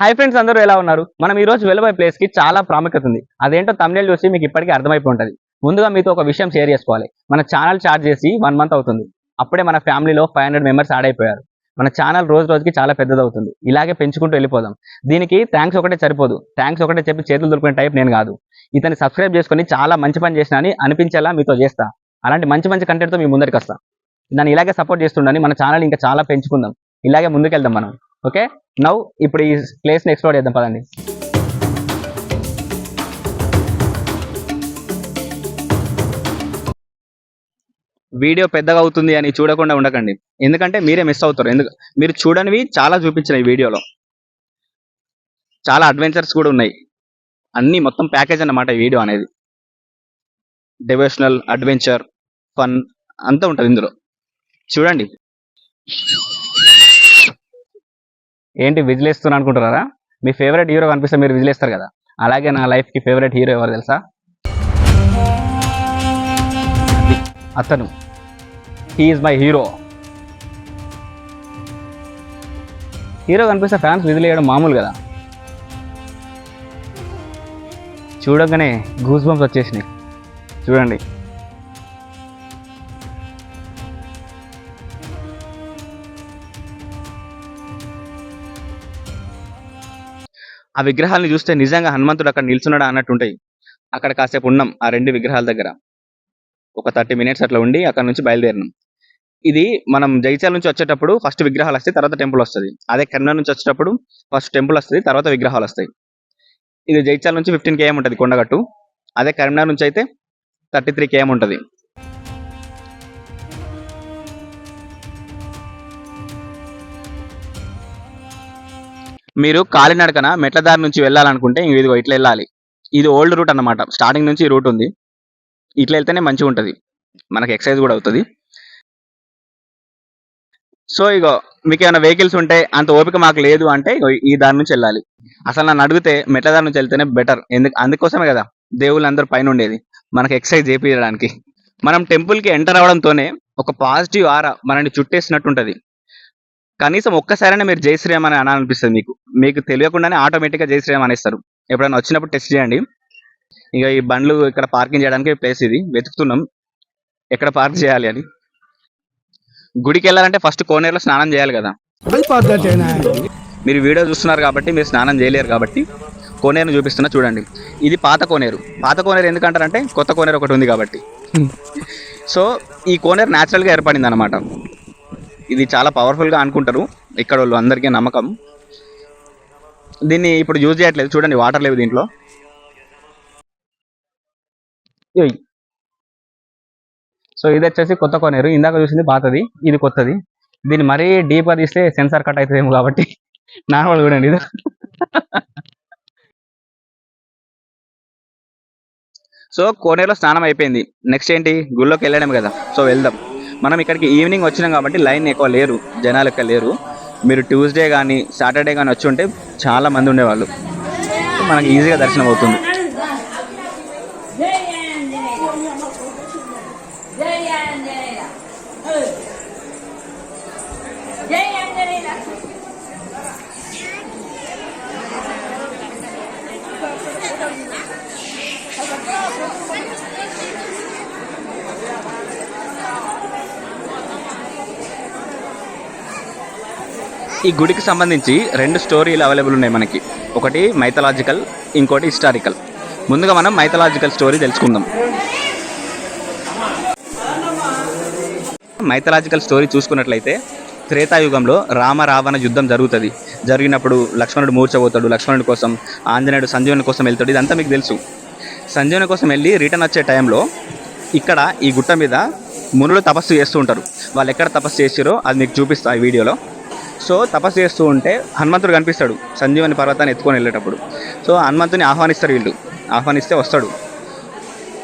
Hi friends అందరూ ఎలా ఉన్నారు? మనం ఈ రోజు వెళ్ళబోయే ప్లేస్కి చాలా ప్రాముఖ్యత ఉంది. అదేంటో తమిళ చూసి మీకు ఇప్పటికీ అర్థమైపోయి ఉంటుంది. ముందుగా మీతో ఒక విషయం షేర్ చేసుకోవాలి. మన ఛానల్ చార్జ్ చేసి వన్ మంత్ అవుతుంది. అప్పుడే మన ఫ్యామిలీలో ఫైవ్ హండ్రెడ్ మెంబర్స్ యాడ్ అయిపోయారు. మన ఛానల్ రోజు రోజుకి చాలా పెద్దదవుతుంది. ఇలాగే పెంచుకుంటూ వెళ్ళిపోదాం. దీనికి థ్యాంక్స్ ఒకటే సరిపోదు. థ్యాంక్స్ ఒకటే చెప్పి చేతులు దొరికిన టైప్ నేను కాదు. ఇతన్ని సబ్స్క్రైబ్ చేసుకొని చాలా మంచి పని చేసిన అని అనిపించేలా మీతో చేస్తా. అలాంటి మంచి మంచి కంటెంట్తో మీ ముందరికి వస్తా. దాన్ని ఇలాగే సపోర్ట్ చేస్తుండని మన ఛానల్ ఇంకా చాలా పెంచుకుందాం. ఇలాగే ముందుకెళ్దాం మనం. ఓకే? నౌ ఇప్పుడు ఈ ప్లేస్ని ఎక్స్ప్లోర్ చేద్దాం పదండి. వీడియో పెద్దగా అవుతుంది అని చూడకుండా ఉండకండి. ఎందుకంటే మీరే మిస్ అవుతారు. ఎందుకు? మీరు చూడనివి చాలా చూపించిన ఈ వీడియోలో చాలా అడ్వెంచర్స్ కూడా ఉన్నాయి. అన్ని మొత్తం ప్యాకేజ్ అన్నమాట ఈ వీడియో అనేది. డివోషనల్ అడ్వెంచర్ ఫన్ అంతా ఉంటుంది ఇందులో. చూడండి. ఏంటి విజిలేస్తున్నా అనుకుంటున్నారా? మీ ఫేవరెట్ హీరో కనిపిస్తే మీరు విజిలేస్తారు కదా. అలాగే నా లైఫ్కి ఫేవరెట్ హీరో ఎవరు తెలుసా? అతను. హీఈస్ మై హీరో హీరో కనిపిస్తే ఫ్యాన్స్ విజిలేయడం మామూలు కదా. చూడగానే గూస్ బంప్స్ వచ్చేసినాయి. చూడండి. ఆ విగ్రహాలను చూస్తే నిజంగా హనుమంతుడు అక్కడ నిల్చున్నాడా అన్నట్టు ఉంటాయి. అక్కడ కాసేపు ఉన్నాం ఆ రెండు విగ్రహాల దగ్గర. ఒక థర్టీ మినిట్స్ అట్లా ఉండి అక్కడ నుంచి బయలుదేరినాం. ఇది మనం జైచాల నుంచి వచ్చేటప్పుడు ఫస్ట్ విగ్రహాలు వస్తాయి తర్వాత టెంపుల్ వస్తుంది. అదే కరీంనగర్ నుంచి వచ్చేటప్పుడు ఫస్ట్ టెంపుల్ వస్తుంది తర్వాత విగ్రహాలు వస్తాయి. ఇది జైచాల నుంచి ఫిఫ్టీన్ కేఎం ఉంటుంది కొండగట్టు. అదే కరీంనగర్ నుంచి అయితే థర్టీ త్రీ కేఎం ఉంటుంది. మీరు కాలినడకన మెట్ల దారి నుంచి వెళ్ళాలనుకుంటే ఇంక ఇదిగో ఇట్లా వెళ్ళాలి. ఇది ఓల్డ్ రూట్ అన్నమాట. స్టార్టింగ్ నుంచి ఈ రూట్ ఉంది. ఇట్లా వెళ్తేనే మంచిగా ఉంటుంది. మనకి ఎక్సర్సైజ్ కూడా అవుతుంది. సో ఇగో మీకు ఏమైనా వెహికల్స్ ఉంటే అంత ఓపిక మాకు లేదు అంటే ఈ దారి నుంచి వెళ్ళాలి. అసలు నన్ను అడిగితే మెట్ల దారి నుంచి వెళ్తేనే బెటర్ ఎందుకు అందుకోసమే కదా దేవుళ్ళు అందరూ పైన ఉండేది. మనకు ఎక్సర్సైజ్ చేపించడానికి మనం టెంపుల్కి ఎంటర్ అవడంతోనే ఒక పాజిటివ్ ఆరా మనల్ని చుట్టేసినట్టు ఉంటుంది. కనీసం ఒక్కసారైనా మీరు జై శ్రీరామ్ అని అనిపిస్తుంది మీకు. మీకు తెలియకుండానే ఆటోమేటిక్గా జై శ్రీరామ్ అనేస్తారు. ఎప్పుడైనా వచ్చినప్పుడు టెస్ట్ చేయండి. ఇక ఈ బండ్లు ఇక్కడ పార్కింగ్ చేయడానికి ప్లేస్ ఇది. వెతుకుతున్నాం. ఎక్కడ పార్క్ చేయాలి అని. గుడికి వెళ్ళాలంటే ఫస్ట్ కోనేరులో స్నానం చేయాలి కదా. మీరు వీడియో చూస్తున్నారు కాబట్టి మీరు స్నానం చేయలేరు కాబట్టి కోనేరుని చూపిస్తున్నా చూడండి. ఇది పాత కోనేరు పాత కోనేరు ఎందుకంటారంటే కొత్త కోనేరు ఒకటి ఉంది కాబట్టి. సో ఈ కోనేరు న్యాచురల్గా ఏర్పడింది అనమాట ఇది చాలా పవర్ఫుల్గా అనుకుంటారు. ఇక్కడ వాళ్ళు అందరికీ నమ్మకం. దీన్ని ఇప్పుడు యూజ్ చేయట్లేదు. చూడండి వాటర్ లేవు దీంట్లో. సో ఇది వచ్చేసి కొత్త కోనేరు. ఇందాక చూసింది పాతది ఇది కొత్తది. దీన్ని మరీ డీప్గా తీస్తే సెన్సార్ కట్ అవుతుందేమో కాబట్టి నార్మల్ చూడండి ఇది. సో కోనేరులో స్నానం అయిపోయింది. నెక్స్ట్ ఏంటి? గుళ్ళోకి వెళ్ళడం కదా. సో వెళ్దాం. మనం ఇక్కడికి ఈవినింగ్ వచ్చినాం కాబట్టి లైన్ ఎక్కువ లేరు జనాలు ఎక్కువ లేరు మీరు ట్యూస్డే కానీ సాటర్డే కానీ వచ్చి ఉంటే చాలా మంది ఉండేవాళ్ళు మనకి ఈజీగా దర్శనం అవుతుంది జై ఆంజనేయ జై ఆంజనేయ జై ఆంజనేయ ఈ గుడికి సంబంధించి రెండు స్టోరీలు అవైలబుల్ ఉన్నాయి మనకి. ఒకటి మైథలాజికల్ ఇంకోటి హిస్టారికల్ ముందుగా మనం మైథలాజికల్ స్టోరీ తెలుసుకుందాం. మైథలాజికల్ స్టోరీ చూసుకున్నట్లయితే త్రేతాయుగంలో రామ రావణ యుద్ధం జరుగుతుంది. జరిగినప్పుడు లక్ష్మణుడు మూర్చబోతాడు లక్ష్మణుడి కోసం ఆంజనేయుడు సంజీవుని కోసం వెళ్తాడు. ఇదంతా మీకు తెలుసు. సంజీవుని కోసం వెళ్ళి రిటర్న్ వచ్చే టైంలో ఇక్కడ ఈ గుట్ట మీద మునులు తపస్సు చేస్తూ ఉంటారు. వాళ్ళు ఎక్కడ తపస్సు చేసిరో అది మీకు చూపిస్తా ఈ వీడియోలో. సో తపస్సు చేస్తూ ఉంటే హనుమంతుడు కనిపిస్తాడు సంజీవని పర్వతాన్ని ఎత్తుకొని వెళ్ళేటప్పుడు. సో హనుమంతుని ఆహ్వానిస్తారు వీళ్ళు. ఆహ్వానిస్తే వస్తాడు.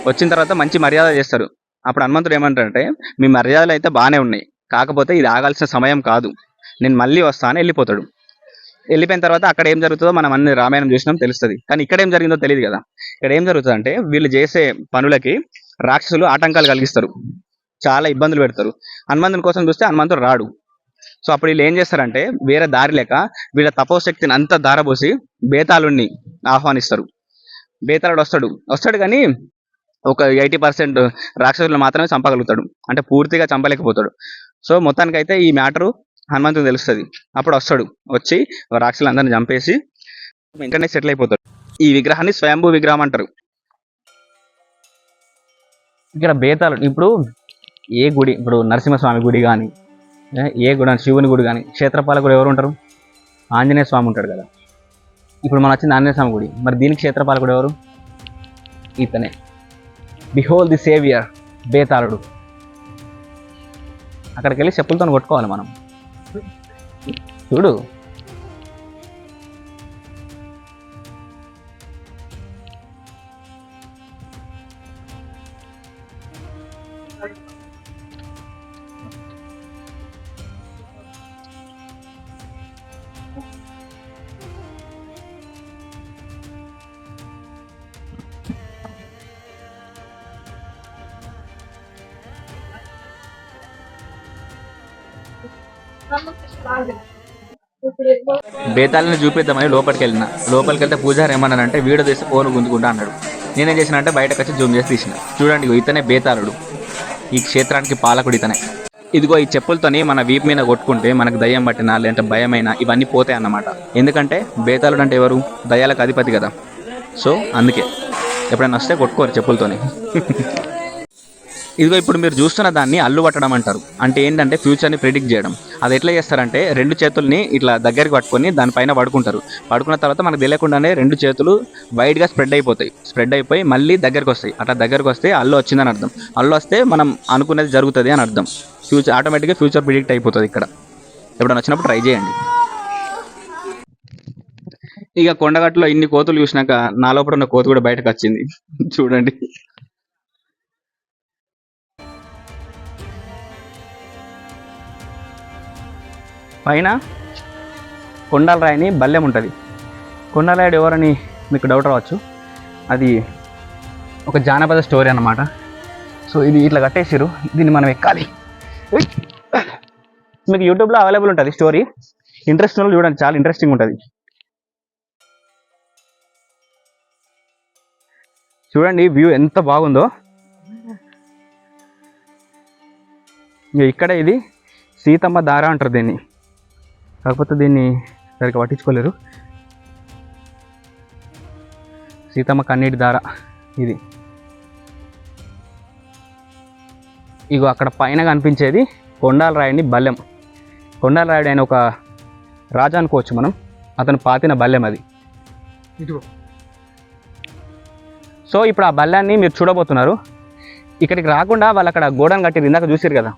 వచ్చిన తర్వాత మంచి మర్యాద చేస్తారు. అప్పుడు హనుమంతుడు ఏమంటాడంటే మీ మర్యాదలు అయితే బాగానే ఉన్నాయి. కాకపోతే ఇది ఆగాల్సిన సమయం కాదు. నేను మళ్ళీ వస్తాను వెళ్ళిపోతాడు. వెళ్ళిపోయిన తర్వాత అక్కడ ఏం జరుగుతుందో మనం అన్ని రామాయణం చూసినాం తెలుస్తుంది. కానీ ఇక్కడ ఏం జరిగిందో తెలియదు కదా. ఇక్కడ ఏం జరుగుతుంది అంటే వీళ్ళు చేసే పనులకి రాక్షసులు ఆటంకాలు కలిగిస్తారు. చాలా ఇబ్బందులు పెడతారు. హనుమంతుని కోసం చూస్తే హనుమంతుడు రాడు. సో అప్పుడు వీళ్ళు ఏం చేస్తారంటే వేరే దారి లేక వీళ్ళ తపోశక్తిని అంతా దారబోసి బేతాళుణ్ణి ఆహ్వానిస్తారు. బేతాళుడు వస్తాడు. వస్తాడు కానీ ఒక ఎయిటీ పర్సెంట్ రాక్షసులు మాత్రమే చంపగలుగుతాడు. అంటే పూర్తిగా చంపలేకపోతాడు. సో మొత్తానికైతే ఈ మ్యాటరు హనుమంతుడు తెలుస్తుంది. అప్పుడు వస్తాడు. వచ్చి రాక్షసులందరిని చంపేసి వెంటనే సెటిల్ అయిపోతాడు. ఈ విగ్రహాన్ని స్వయంభూ విగ్రహం అంటారు. ఇక్కడ బేతాళుడు ఇప్పుడు ఏ గుడి ఇప్పుడు నరసింహస్వామి గుడి కానీ ఏ గుడి అని? శివుని గుడి కానీ. క్షేత్రపాలకుడు ఎవరు ఉంటారు? ఆంజనేయ స్వామి ఉంటాడు కదా. ఇప్పుడు మనం వచ్చింది ఆంజనేయ స్వామి గుడి. మరి దీనికి క్షేత్రపాల గుడి ఎవరు? ఇతనే. బిహోల్ ది సేవియర్ బేతాళుడు. అక్కడికి వెళ్ళి చెప్పులతో కొట్టుకోవాలి మనం. చూడు. బేతాళిని చూపిద్దామని లోపలికి వెళ్ళిన. లోపలికి వెళ్తే పూజారి ఏమన్నానంటే వీడియో తీసి ఫోన్ గుంజుకుంటా అన్నాడు. నేనేం చేసిన అంటే బయటకు వచ్చి జూమ్ చేసి తీసిన. చూడండి ఇతనే బేతాళుడు. ఈ క్షేత్రానికి పాలకుడు ఇతనే. ఇదిగో ఈ చెప్పులతోని మన వీపు మీద కొట్టుకుంటే మనకు దయ్యం పట్టినా లేదంటే భయమైనా ఇవన్నీ పోతాయి అన్నమాట. ఎందుకంటే బేతాళుడు అంటే ఎవరు? దయ్యాలకు అధిపతి కదా. సో అందుకే. ఎప్పుడైనా వస్తే కొట్టుకోరు చెప్పులతోని. ఇదిగో ఇప్పుడు మీరు చూస్తున్న దాన్ని అల్లు పట్టడం అంటారు. అంటే ఏంటంటే ఫ్యూచర్ని ప్రిడిక్ట్ చేయడం. అది ఎట్లా చేస్తారంటే రెండు చేతుల్ని ఇట్లా దగ్గరికి పట్టుకొని దానిపైన పడుకుంటారు. పడుకున్న తర్వాత మనకు తెలియకుండానే రెండు చేతులు వైడ్గా స్ప్రెడ్ అయిపోతాయి. స్ప్రెడ్ అయిపోయి మళ్ళీ దగ్గరికి వస్తాయి. అట్లా దగ్గరికి వస్తే అల్లు వచ్చిందని అర్థం. అల్లు వస్తే మనం అనుకునేది జరుగుతుంది అని అర్థం. ఫ్యూచర్ ఆటోమేటిక్గా ఫ్యూచర్ ప్రిడిక్ట్ అయిపోతుంది ఇక్కడ. ఎప్పుడైనా వచ్చినప్పుడు ట్రై చేయండి. ఇక కొండగట్టులో ఇన్ని కోతులు చూసినాక నా లోపల ఉన్న కోతి కూడా బయటకు వచ్చింది. చూడండి. పైన కొండలరాయిని బల్లెం ఉంటుంది. కొండలరాయుడు ఎవరని మీకు డౌట్ రావచ్చు. అది ఒక జానపద స్టోరీ అన్నమాట. సో ఇది ఇట్లా కట్టేసారు దీన్ని మనం ఎక్కాలి. మీకు యూట్యూబ్లో అవైలబుల్ ఉంటుంది స్టోరీ ఇంట్రెస్ట్ వాళ్ళు చూడండి చాలా ఇంట్రెస్టింగ్ ఉంటుంది. చూడండి వ్యూ ఎంత బాగుందో. ఇక ఇక్కడ ఇది సీతమ్మ దార అంటారు దీన్ని. కాకపోతే దీన్ని సరిగ్గా పట్టించుకోలేరు. సీతమ్మ కన్నీటి దార ఇది. ఇగో అక్కడ పైన కనిపించేది కొండాల రాయుడిని బల్లెం. కొండాల రాయుడు ఆయన ఒక రాజా అనుకోవచ్చు మనం. అతను పాతిన బల్లెం అది. సో ఇప్పుడు ఆ బల్లాన్ని మీరు చూడబోతున్నారు. ఇక్కడికి రాకుండా వాళ్ళు అక్కడ గోడను కట్టిరు ఇందాక చూసారు కదా.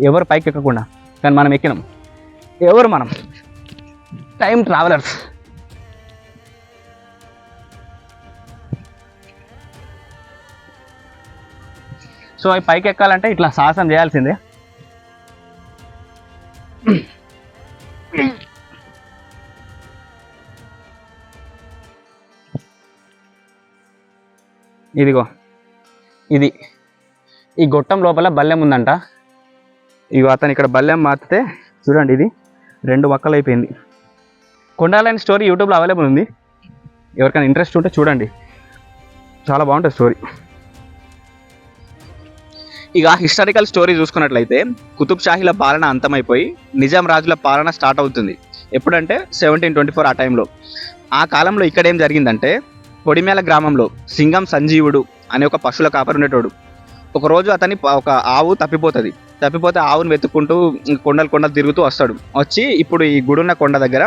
ఎవరు పైకి ఎక్కకుండా కానీ మనం ఎక్కినాం. ఎవరు మనం? టైం ట్రావెలర్స్ సో అవి పైకి ఎక్కాలంటే ఇట్లా సాహసం చేయాల్సిందే. ఇదిగో. ఇది. ఈ గొట్టం లోపల బల్లెం ఉందంట. ఇగో అతను ఇక్కడ బల్లెం మార్చితే చూడండి ఇది. రెండు మొక్కలు అయిపోయింది కొండాలని స్టోరీ యూట్యూబ్లో అవైలబుల్ ఉంది. ఎవరికైనా ఇంట్రెస్ట్ ఉంటే చూడండి. చాలా బాగుంటుంది స్టోరీ ఇక హిస్టారికల్ స్టోరీ చూసుకున్నట్లయితే కుతుబ్ షాహీల పాలన అంతమైపోయి నిజాం రాజుల పాలన స్టార్ట్ అవుతుంది. ఎప్పుడంటే సెవెంటీన్ ట్వంటీ ఫోర్ ఆ టైంలో ఆ కాలంలో ఇక్కడ ఏం జరిగిందంటే పొడిమేల గ్రామంలో సింగం సంజీవుడు అనే ఒక పశువుల కాపరి ఉండేటోడు. ఒకరోజు అతని ఒక ఆవు తప్పిపోతుంది. తప్పిపోతే ఆవును వెతుక్కుంటూ కొండలు కొండలు తిరుగుతూ వస్తాడు. వచ్చి ఇప్పుడు ఈ గుడున్న కొండ దగ్గర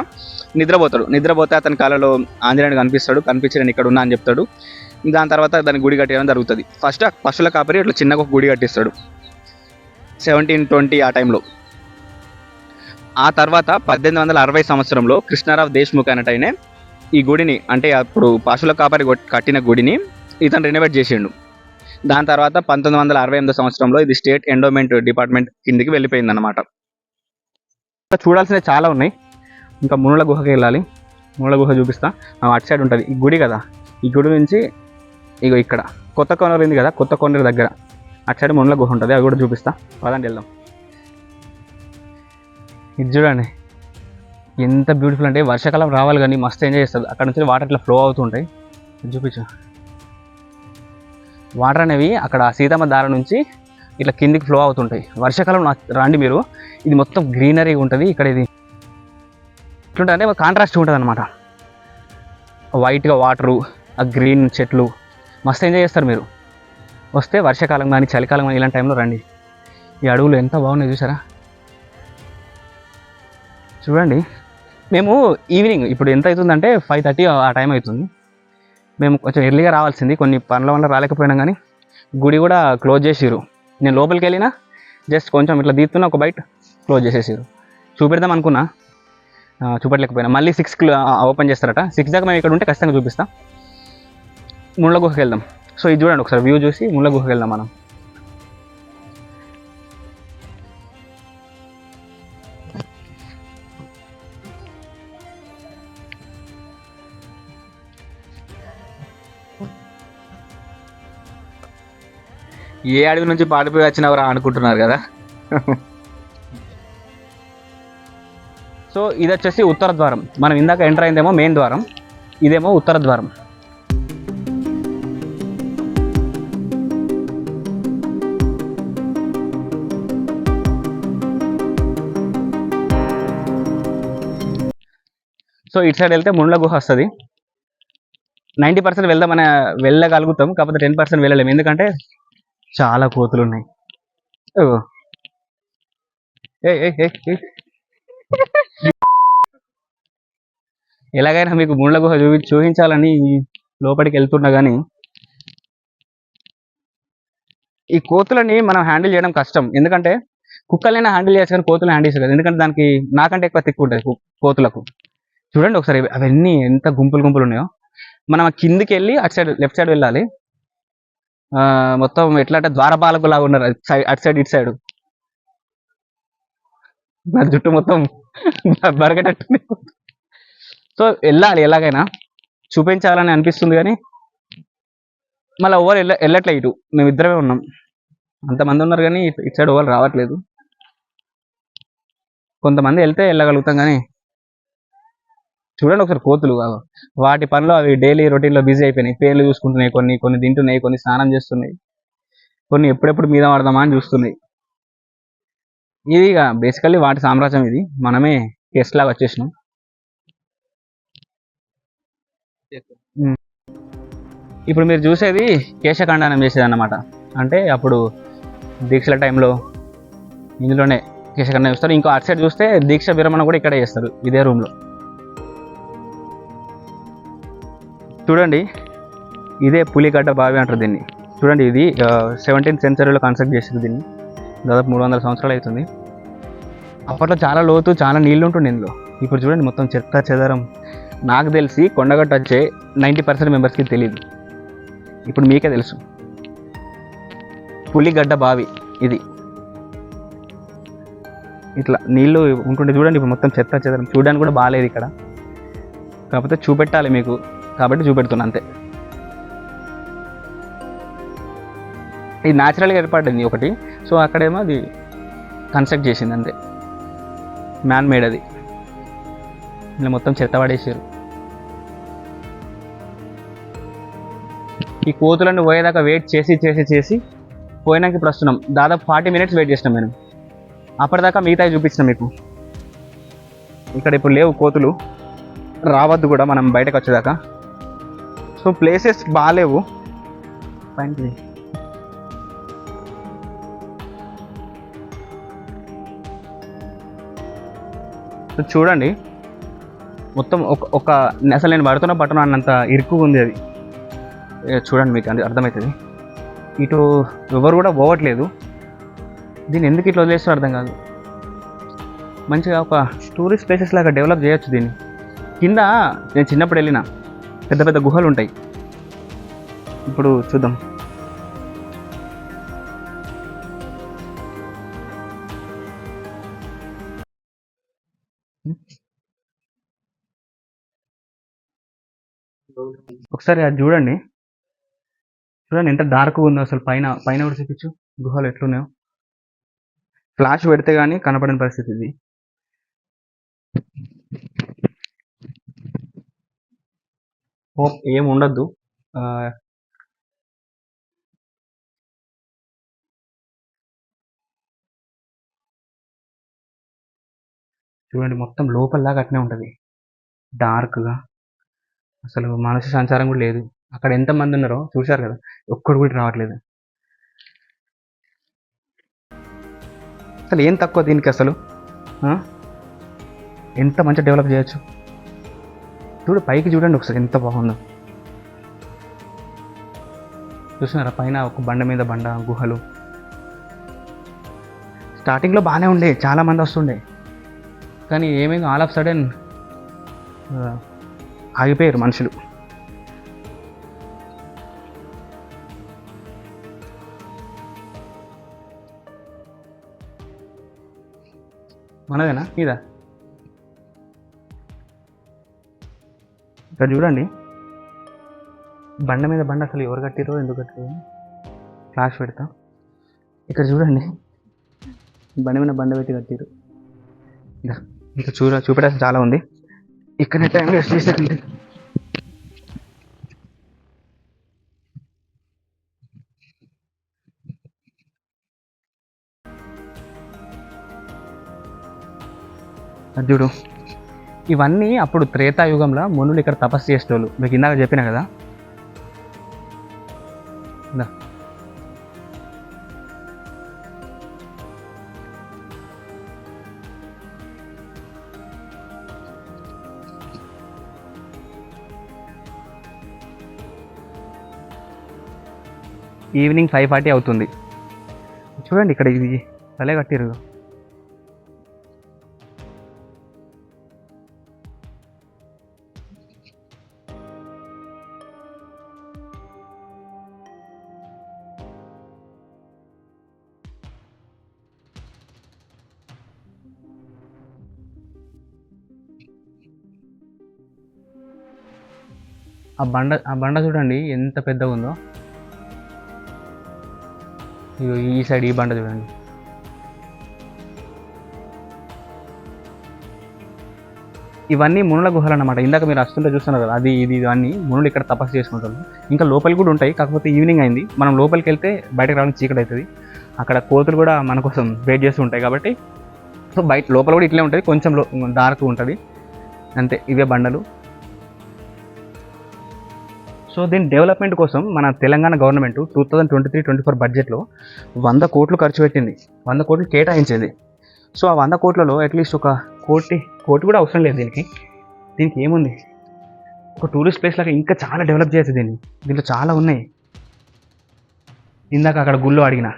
నిద్రపోతాడు. నిద్రపోతే అతని కాలలో ఆంజనేయుడు కనిపిస్తాడు. కనిపించి నేను ఇక్కడ ఉన్నా అని చెప్తాడు. దాని తర్వాత దాని గుడి కట్టడం జరుగుతుంది. ఫస్ట్ ఆ పశువుల కాపరి ఇట్లా చిన్నగా ఒక గుడి కట్టిస్తాడు. సెవెంటీన్ ట్వంటీ ఆ టైంలో. ఆ తర్వాత పద్దెనిమిది వందల అరవై సంవత్సరంలో కృష్ణారావు దేశ్ముఖ్ అనేటైనే ఈ గుడిని అంటే అప్పుడు పశువుల కాపరి కట్టిన గుడిని ఇతను రెనోవేట్ చేసిండు. దాని తర్వాత పంతొమ్మిది వందల అరవై ఎనిమిదో సంవత్సరంలో ఇది స్టేట్ ఎండోమెంట్ డిపార్ట్మెంట్ కిందికి వెళ్ళిపోయింది అనమాట చూడాల్సినవి చాలా ఉన్నాయి. ఇంకా మునుల గుహకి వెళ్ళాలి. మునుల గుహ చూపిస్తా. అటు సైడ్ ఉంటుంది. ఈ గుడి కదా. ఈ గుడి నుంచి ఇగో ఇక్కడ. కొత్త కొనరు ఉంది కదా. కొత్త కొనరు దగ్గర. అటు సైడ్ మునుల గుహ ఉంటుంది. అది కూడా చూపిస్తా. పదండి వెళ్దాం. ఇది చూడండి. ఎంత బ్యూటిఫుల్ అంటే వర్షాకాలం రావాలి కానీ మస్తు ఎంజాయ్ చేస్తుంది అక్కడ నుంచి వాటర్ ఇట్లా ఫ్లో అవుతుంటాయి చూపించు. వాటర్ అనేవి అక్కడ సీతమ్మ దార నుంచి ఇట్లా కిందికి ఫ్లో అవుతుంటాయి. వర్షాకాలం రండి మీరు. ఇది మొత్తం గ్రీనరీ ఉంటుంది. ఇక్కడ ఇది ఎట్లుంటుంది అంటే కాంట్రాస్ట్ ఉంటుంది అనమాట వైట్గా వాటరు ఆ గ్రీన్ చెట్లు మస్తు ఎంజాయ్ చేస్తారు మీరు. వస్తే వర్షాకాలం కానీ చలికాలం కానీ ఇలాంటి టైంలో రండి. ఈ అడవులు ఎంత బాగున్నాయి చూసారా? చూడండి. మేము ఈవినింగ్ ఇప్పుడు ఎంత అవుతుందంటే ఫైవ్ థర్టీ ఆ టైం అవుతుంది. మేము కొంచెం ఎర్లీగా రావాల్సింది. కొన్ని పనుల వల్ల రాలేకపోయినా కానీ గుడి కూడా క్లోజ్ చేసిరు నేను లోపలికి వెళ్ళినా జస్ట్ కొంచెం ఇట్లా తీస్తున్నా ఒక బయట క్లోజ్ చేసేసారు చూపెడదాం అనుకున్నా. చూపెట్టలేకపోయినా. మళ్ళీ సిక్స్ ఓపెన్ చేస్తారట. సిక్స్ దాకా మేము ఇక్కడ ఉంటే ఖచ్చితంగా చూపిస్తాం. ముళ్ళ గుహకి వెళ్దాం. సో ఇది చూడండి ఒకసారి వ్యూ చూసి ముళ్ళ గుహకి వెళ్దాం మనం. ఏ అడవి నుంచి పాడిపోయి వచ్చినవరా అనుకుంటున్నారు కదా? సో ఇది వచ్చేసి ఉత్తర ద్వారం. మనం ఇందాక ఎంటర్ అయిందేమో మెయిన్ ద్వారం. ఇదేమో ఉత్తర ద్వారం. సో ఇటు సైడ్ వెళ్తే ముండ్ల గుహ వస్తుంది. నైంటీ పర్సెంట్ వెళ్దామని వెళ్ళగలుగుతాం కాకపోతే టెన్ పర్సెంట్ వెళ్ళలేము ఎందుకంటే చాలా కోతులు ఉన్నాయి ఓ. ఎలాగైనా మీకు ముండ్ల గుహ చూపి చూపించాలని లోపలికి వెళ్తున్నా కానీ ఈ కోతులని మనం హ్యాండిల్ చేయడం కష్టం. ఎందుకంటే కుక్కలైనా హ్యాండిల్ చేయొచ్చు కానీ కోతులు హ్యాండిల్ చేయలేదు ఎందుకంటే దానికి నాకంటే ఎక్కువ తిక్కు ఉంటుంది కోతులకు. చూడండి ఒకసారి అవన్నీ ఎంత గుంపులు గుంపులు ఉన్నాయో. మనం కిందికి వెళ్ళి అటు సైడ్ లెఫ్ట్ సైడ్ వెళ్ళాలి. మొత్తం ఎట్లా అంటే ద్వారపాలకు లాగా ఉన్నారు. అటు సైడ్ సైడ్ ఇటు సైడ్. నా జుట్టు మొత్తం బరగటట్టు సో వెళ్ళాలి ఎలాగైనా. చూపించాలని అనిపిస్తుంది కానీ మళ్ళీ ఓవర్ వెళ్ళ వెళ్ళట్లే ఇటు. మేము ఇద్దరమే ఉన్నాం. అంతమంది ఉన్నారు కానీ ఇటు సైడ్ ఓవర్ రావట్లేదు. కొంతమంది వెళ్తే వెళ్ళగలుగుతాం కానీ చూడండి ఒకసారి కోతులు వాటి పనిలో అవి డైలీ రొటీన్లో బిజీ అయిపోయినాయి. పేర్లు చూసుకుంటున్నాయి కొన్ని కొన్ని తింటున్నాయి కొన్ని స్నానం చేస్తున్నాయి కొన్ని ఎప్పుడెప్పుడు మీద పడదామా అని చూస్తున్నాయి. ఇది ఇక బేసికల్లీ వాటి సామ్రాజ్యం ఇది. మనమే గెస్ట్ లాగా వచ్చేసినాం. ఇప్పుడు మీరు చూసేది కేశఖండనం చేసేది అన్నమాట అంటే అప్పుడు దీక్షల టైంలో ఇందులోనే కేశఖండనం చేస్తారు. ఇంకో అటు సైడ్ చూస్తే దీక్ష విరమణ కూడా ఇక్కడే చేస్తారు ఇదే రూమ్లో చూడండి ఇదే పులిగడ్డ బావి అంటారు దీన్ని. చూడండి ఇది సెవెంటీన్త్ సెంచరీలో కన్స్ట్రక్ట్ చేసింది దీన్ని. దాదాపు మూడు వందల సంవత్సరాలు అవుతుంది. అప్పట్లో చాలా లోతు చాలా నీళ్ళు ఉంటుండే ఇందులో. ఇప్పుడు చూడండి మొత్తం చెత్త చెదరం. నాకు తెలిసి కొండగట్ట వచ్చే నైంటీ పర్సెంట్ మెంబర్స్కి తెలియదు ఇప్పుడు మీకే తెలుసు. పులిగడ్డ బావి ఇది. ఇట్లా నీళ్ళు ఉంటుండే చూడండి ఇప్పుడు మొత్తం చెత్త చెదరం. చూడడానికి కూడా బాగాలేదు ఇక్కడ. కాకపోతే చూపెట్టాలి మీకు. కాబట్టి చూపెడుతున్నా అంతే. ఇది న్యాచురల్గా ఏర్పడింది ఒకటి. సో అక్కడేమో అది కన్స్ట్రక్ట్ చేసింది అంతే. మ్యాన్ మేడ్ అది. ఇలా మొత్తం చెత్త పడేసారు. ఈ కోతులను పోయేదాకా వెయిట్ చేసి చేసి చేసి పోయినాక ఇప్పుడు వస్తున్నాం దాదాపు ఫార్టీ మినిట్స్ వెయిట్ చేసినాం మేము అప్పటిదాకా మిగతాయి చూపించిన మీకు. ఇక్కడ ఇప్పుడు లేవు కోతులు. రావద్దు కూడా మనం బయటకు వచ్చేదాకా. సో ప్లేసెస్ బాగాలేవు సో చూడండి. మొత్తం ఒక ఒక అసలు నేను పడుతున్న పట్టణం అన్నంత ఇరుకు ఉంది అది. చూడండి మీకు అది అర్థమవుతుంది. ఇటు ఎవరు కూడా పోవట్లేదు. దీన్ని ఎందుకు ఇట్లా వదిలేస్తారో అర్థం కాదు. మంచిగా ఒక టూరిస్ట్ ప్లేసెస్ లాగా డెవలప్ చేయొచ్చు దీన్ని. కింద నేను చిన్నప్పుడు వెళ్ళిన పెద్ద పెద్ద గుహలు ఉంటాయి ఇప్పుడు చూద్దాం. ఒకసారి అది చూడండి. చూడండి ఎంత డార్క్గా ఉందో అసలు పైన పైన కూడా చూపించు. గుహలు ఎట్లున్నాయో. ఫ్లాష్ పెడితే కానీ కనపడని పరిస్థితి ఇది. హోప్ ఏం ఉండద్దు. చూడండి మొత్తం లోపల్లాగా అట్నే ఉంటుంది. డార్క్గా. అసలు మనిషి సంచారం కూడా లేదు. అక్కడ ఎంతమంది ఉన్నారో చూశారు కదా ఒక్కడు కూడా రావట్లేదు. అసలు ఏం తక్కువ దీనికి అసలు? ఎంత మంచిగా డెవలప్ చేయొచ్చు? చూడు పైకి చూడండి ఒకసారి ఎంత బాగుందో. చూసినారా పైన ఒక బండ మీద బండ గుహలు. స్టార్టింగ్లో బాగానే ఉండే చాలా మంది వస్తుండే. కానీ ఏమైంది ఆల్ ఆఫ్ సడన్ ఆగిపోయారు మనుషులు. మనదేనా? ఇదా? ఇక్కడ చూడండి. బండ మీద బండ అసలు ఎవరు కట్టిరో ఎందుకు కట్టిరో ఫ్లాష్ పెడతా. ఇక్కడ చూడండి. బండ మీద బండ పెట్టి కట్టిరు ఇంకా చూడ చూపెట్టాల్సిన చాలా ఉంది. ఇక్కడ టైం వేస్ట్ చేసేది అది చూడు. ఇవన్నీ అప్పుడు త్రేతాయుగంలో మునులు ఇక్కడ తపస్సు చేసేటోళ్ళు. మీకు ఇందాక చెప్పిన కదా? ఈవినింగ్ ఫైవ్ ఫార్టీ అవుతుంది. చూడండి ఇక్కడ ఇది. తలే కట్టిరు ఆ బండ ఆ బండ చూడండి ఎంత పెద్దగా ఉందో. ఇగో ఈ సైడ్ ఈ బండ చూడండి. ఇవన్నీ మునుల గుహలు అన్నమాట ఇందాక మీరు వస్తుంటే చూస్తున్నారు కదా అది ఇది ఇవన్నీ మునులు ఇక్కడ తపస్సు చేసుకుంటారు. ఇంకా లోపలికి కూడా ఉంటాయి కాకపోతే ఈవినింగ్ అయింది. మనం లోపలికి వెళ్తే బయటకు రావడం చీకటి అవుతుంది. అక్కడ కోతులు కూడా మన కోసం వెయిట్ చేస్తూ ఉంటాయి కాబట్టి సో బయట లోపల కూడా ఇట్లే ఉంటుంది కొంచెం డార్క్ ఉంటుంది. అంతే ఇవే బండలు. సో దీని డెవలప్మెంట్ కోసం మన Telangana government two thousand twenty three twenty four బడ్జెట్లో వంద కోట్లు ఖర్చు పెట్టింది. వంద కోట్లు కేటాయించింది. సో ఆ వంద కోట్లలో అట్లీస్ట్ ఒక కోటి కోటి కూడా అవసరం లేదు దీనికి. దీనికి ఏముంది? ఒక టూరిస్ట్ ప్లేస్ లాగా ఇంకా చాలా డెవలప్ చేయొచ్చు దీన్ని. దీంట్లో చాలా ఉన్నాయి. ఇందాక అక్కడ గుళ్ళు అడిగిన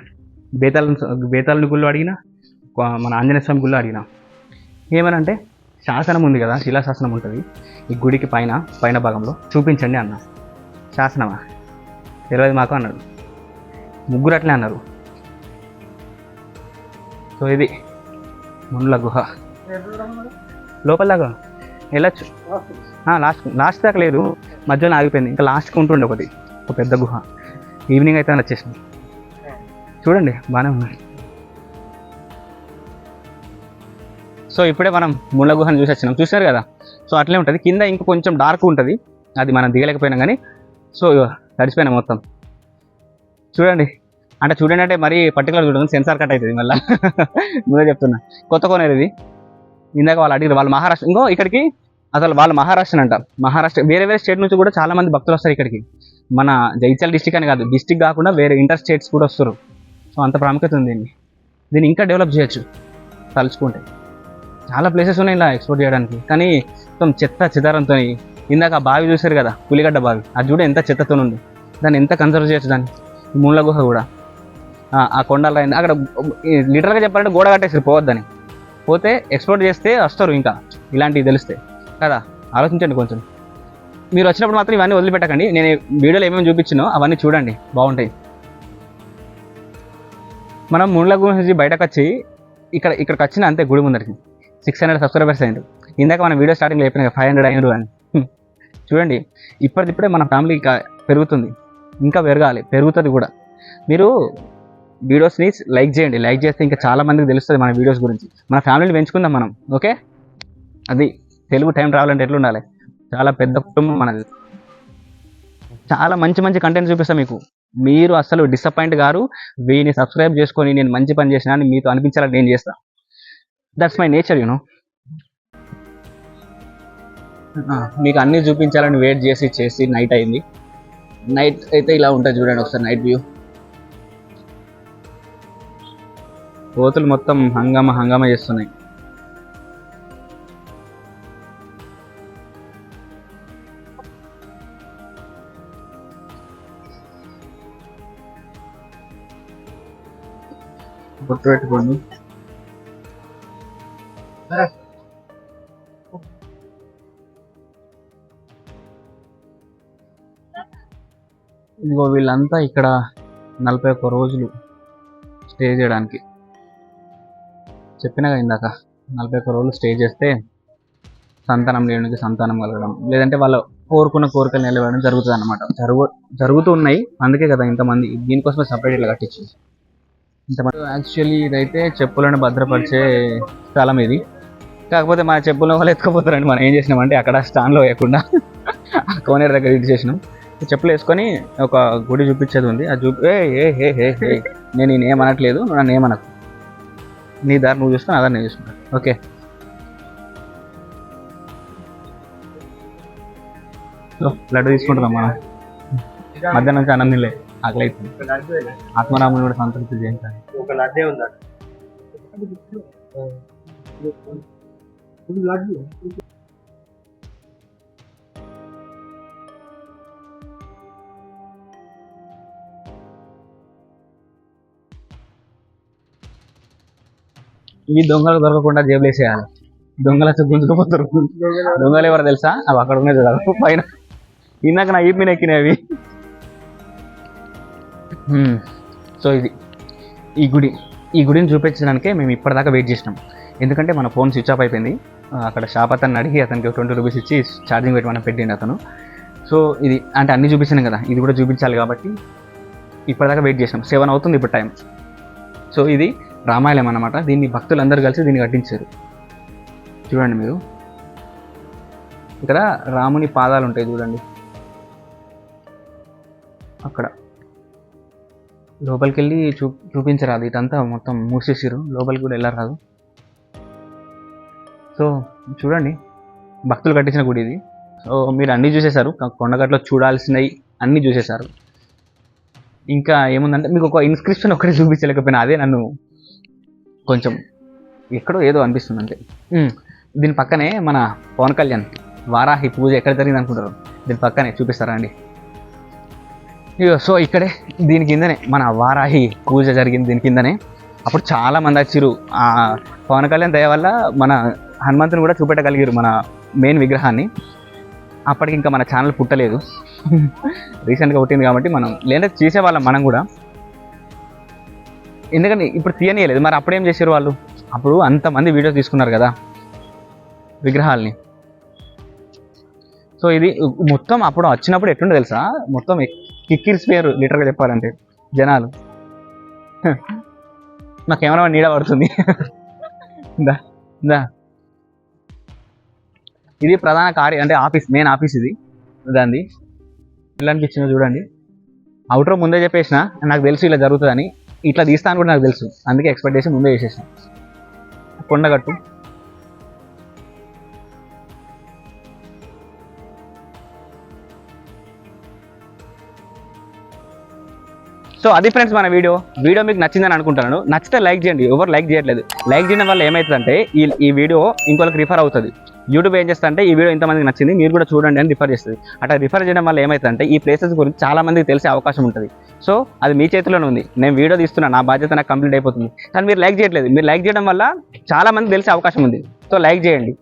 బేతాల బేతాలని గుళ్ళు అడిగిన మన ఆంజనేయ స్వామి గుళ్ళు అడిగిన. ఏమనంటే శాసనం ఉంది కదా శిలాశాసనం ఉంటుంది. ఈ గుడికి పైన పైన భాగంలో చూపించండి అన్న. శాసనమా? తెలియదు మాకు అన్నాడు. ముగ్గురు అట్లే అన్నారు. సో ఇది ముండ్ల గుహ. లోపల దాకా వెళ్ళచ్చు లాస్ట్ లాస్ట్ దాకా లేదు. మధ్యలో ఆగిపోయింది. ఇంకా లాస్ట్కి ఉంటుండే ఒకటి. ఒక పెద్ద గుహ. ఈవినింగ్ అయితే వచ్చేసింది. చూడండి బాగానే ఉన్నాయి సో ఇప్పుడే మనం ముళ్ళ గుహను చూసి వచ్చినాం చూసారు కదా? సో అట్లే ఉంటుంది. కింద ఇంకా కొంచెం డార్క్ ఉంటుంది. అది మనం దిగలేకపోయినా కానీ సో ఇగో తడిసిపోయినా మొత్తం. చూడండి. అంటే చూడండి అంటే మరీ పర్టికులర్ చూడండి సెన్సార్ కట్ అవుతుంది మళ్ళీ. ముందే చెప్తున్నా. కొత్త కొనేది ఇది? ఇందాక వాళ్ళు అడిగారు వాళ్ళు మహారాష్ట్ర ఇంకో ఇక్కడికి అసలు వాళ్ళు మహారాష్ట్ర అంట. మహారాష్ట్ర వేరే వేరే స్టేట్ నుంచి కూడా చాలా మంది భక్తులు వస్తారు ఇక్కడికి. మన జైత్యాల డిస్టిక్ అని కాదు డిస్టిక్ కాకుండా వేరే ఇంటర్ స్టేట్స్ కూడా వస్తారు. సో అంత ప్రాముఖ్యత ఉంది దీన్ని. దీన్ని ఇంకా డెవలప్ చేయొచ్చు. తలుచుకుంటే. చాలా ప్లేసెస్ ఉన్నాయి ఇలా ఎక్స్ప్లోర్ చేయడానికి. కానీ మొత్తం చెత్త చెదారంతో ఇందాక ఆ బావి చూశారు కదా పులిగడ్డ బావి. అది చూడ ఎంత చెత్తతో ఉంది. దాన్ని ఎంత కన్సర్వ్ చేయొచ్చు దాన్ని? ఈ మూల గుహ కూడా. ఆ, ఆ కొండల అక్కడ లిటరల్గా చెప్పాలంటే గోడ కట్టేసి పోవద్దని పోతే ఎక్స్ప్లోర్ చేస్తే వస్తారు ఇంకా. ఇలాంటివి తెలిస్తే. కదా ఆలోచించండి కొంచెం. మీరు వచ్చినప్పుడు మాత్రం ఇవన్నీ వదిలిపెట్టకండి. నేను వీడియోలో ఏమేమి చూపించినో అవన్నీ చూడండి. బాగుంటాయి. మనం మూడుల గురించి బయటకు వచ్చి ఇక్కడ ఇక్కడికి వచ్చిన అంతే గుడి ముందరికి. సిక్స్ హండ్రెడ్ సబ్స్క్రైబర్స్ అయ్యారు ఇందాక మన వీడియో స్టార్టింగ్లో చెప్పిన ఫైవ్ హండ్రెడ్ అయినారు అని. చూడండి ఇప్పటిదిప్పుడే మన ఫ్యామిలీ ఇంకా పెరుగుతుంది. ఇంకా పెరగాలి పెరుగుతుంది కూడా. మీరు వీడియోస్ని లైక్ చేయండి లైక్ చేస్తే ఇంకా చాలా మందికి తెలుస్తుంది మన వీడియోస్ గురించి. మన ఫ్యామిలీని పెంచుకుందాం మనం ఓకే అది తెలుగు టైం ట్రావెల్ అంటే ఎట్లుండాలి? చాలా పెద్ద కుటుంబం మనది. చాలా మంచి మంచి కంటెంట్ చూపిస్తాను మీకు. మీరు అసలు డిసప్పాయింట్ గారు వీని సబ్స్క్రైబ్ చేసుకొని నేను మంచి పని చేసినా అని మీతో అనిపించాలని నేను చేస్తా. దట్స్ మై నేచర్ యూనో మీకు అన్నీ చూపించాలని వెయిట్ చేసి చేసి నైట్ అయింది. నైట్ అయితే ఇలా ఉంటుంది చూడండి ఒకసారి నైట్ వ్యూ కోతులు మొత్తం హంగామా హంగామా చేస్తున్నాయి. గుర్తు ఇదిగో వీళ్ళంతా ఇక్కడ నలభై ఒక్క రోజులు స్టే చేయడానికి. చెప్పినగా ఇందాక నలభై ఒక్క రోజులు స్టే చేస్తే సంతానం లేనికి సంతానం కలగడం. లేదంటే వాళ్ళు కోరుకున్న కోరికలు నిలబడడం జరుగుతుంది అనమాట జరుగు జరుగుతూ ఉన్నాయి. అందుకే కదా ఇంతమంది దీనికోసమే సపరేట్ ఇలా కట్టించి ఇంతమంది యాక్చువల్లీ ఇదైతే చెప్పులను భద్రపరిచే స్థలం ఇది. కాకపోతే మన చెప్పులను వాళ్ళు ఎత్తుకుపోతారండి. మనం ఏం చేసినామంటే అక్కడ స్టాండ్లో వేయకుండా కోనేరు దగ్గర ఇది చేసినాం. చెప్పులు వేసుకొని ఒక గుడి చూపించేది ఉంది. అది చూపి ఏ ఏ హే హే హే నేను నేను ఏమనట్లేదు నువ్వు నన్ను ఏమనకు. నీ దారి నువ్వు చూసుకుని అదా నేను చూసుకుంటా. ఓకే. లడ్డు తీసుకుంటున్నాం మనం. మధ్యాహ్నం నుంచి అన్నం తినలే. ఆకలి అవుతుంది ఆత్మరాముని కూడా సంతృప్తి చేయించాలి. ఒక లడ్డే ఉందట. లడ్డు. ఇవి దొంగలు దొరకకుండా జేబులేసేయాలి దొంగలు వచ్చి గుంజుకుపోతారు దొంగలు ఎవరు తెలుసా? అవి అక్కడ ఉన్నాయి చూడాలి పైన. ఇందాక నా ఈపి ఎక్కినవి. సో ఇది ఈ గుడి ఈ గుడిని చూపించడానికే మేము ఇప్పటిదాకా వెయిట్ చేసినాం. ఎందుకంటే మన ఫోన్ స్విచ్ ఆఫ్ అయిపోయింది. అక్కడ షాప్ అతన్ని అడిగి అతనికి ట్వంటీ రూపీస్ ఇచ్చి ఛార్జింగ్ పెట్టి మనం పెట్టిండు అతను. సో ఇది అంటే అన్ని చూపించాను కదా ఇది కూడా చూపించాలి కాబట్టి ఇప్పటిదాకా వెయిట్ చేసినాం. సెవెన్ అవుతుంది ఇప్పుడు టైం. సో ఇది రామాయణం అన్నమాట. దీన్ని భక్తులందరూ కలిసి దీన్ని కట్టించారు. చూడండి మీరు. ఇక్కడ రాముని పాదాలు ఉంటాయి చూడండి. అక్కడ. లోపలికి వెళ్ళి చూ చూపించరాదు. ఇదంతా మొత్తం మూసేసారు లోపలికి కూడా వెళ్ళరాదు. సో చూడండి. భక్తులు కట్టించిన గుడి ఇది. సో మీరు అన్నీ చూసేశారు. కొండగట్లో చూడాల్సినవి అన్నీ చూసేశారు. ఇంకా ఏముందంటే మీకు ఒక ఇన్స్క్రిప్షన్ ఒకటి చూపించలేకపోయినా అదే నన్ను కొంచెం ఎక్కడో ఏదో అనిపిస్తుంది అంతే దీని పక్కనే మన పవన్ కళ్యాణ్ వారాహి పూజ ఎక్కడ జరిగింది అనుకుంటారు దీని పక్కనే చూపిస్తారా అండి? సో ఇక్కడే దీని కిందనే మన వారాహి పూజ జరిగింది దీని కిందనే. అప్పుడు చాలా మంది వచ్చిరు ఆ పవన్ కళ్యాణ్ దయ వల్ల మన హనుమంతుని కూడా చూపెట్టగలిగారు మన మెయిన్ విగ్రహాన్ని. అప్పటికి ఇంకా మన ఛానల్ పుట్టలేదు. రీసెంట్గా పుట్టింది కాబట్టి మనం లేదంటే చేసేవాళ్ళం మనం కూడా. ఎందుకంటే ఇప్పుడు తీయనీయలేదు. మరి అప్పుడు ఏం చేశారు వాళ్ళు? అప్పుడు అంతమంది వీడియోస్ తీసుకున్నారు కదా విగ్రహాల్ని. సో ఇది మొత్తం అప్పుడు వచ్చినప్పుడు ఎట్లుండే తెలుసా? మొత్తం కిక్కిరిసిపోయారు లిటర్గా చెప్పాలంటే జనాలు. నా కెమెరా నీడ పడుతుంది. దా దా. ఇది ప్రధాన కార్య అంటే ఆఫీస్ మెయిన్ ఆఫీస్ ఇది. దాన్ని ఎలా అనిపించిందో చూడండి. అవుటర్ ముందే చెప్పేసిన. నాకు తెలుసు ఇలా జరుగుతుందని. ఇట్లా తీస్తాను కూడా నాకు తెలుసు. అందుకే ఎక్స్పెక్టేషన్ ముందే చేసేసిన. కొండగట్టు సో అది ఫ్రెండ్స్ మన వీడియో. వీడియో మీకు నచ్చిందని అనుకుంటున్నాను. నచ్చితే లైక్ చేయండి. ఎవరు లైక్ చేయట్లేదు. లైక్ చేయడం వల్ల ఏమవుతుందంటే ఈ ఈ వీడియో ఇంకొకరికి రిఫర్ అవుతుంది. యూట్యూబ్ ఏం చేస్తా అంటే ఈ వీడియో ఇంతమందికి నచ్చింది మీరు కూడా చూడండి అని రిఫర్ చేస్తుంది. అట్లా రిఫర్ చేయడం వల్ల ఏమవుతుందంటే ఈ ప్లేసెస్ గురించి చాలామందికి తెలిసే అవకాశం ఉంటుంది. సో అది మీ చేతిలోనే ఉంది. నేను వీడియో తీస్తున్నా నా బాధ్యత నాకు కంప్లీట్ అయిపోతుంది. కానీ మీరు లైక్ చేయట్లేదు. మీరు లైక్ చేయడం వల్ల చాలా మంది తెలిసే అవకాశం ఉంది. సో లైక్ చేయండి.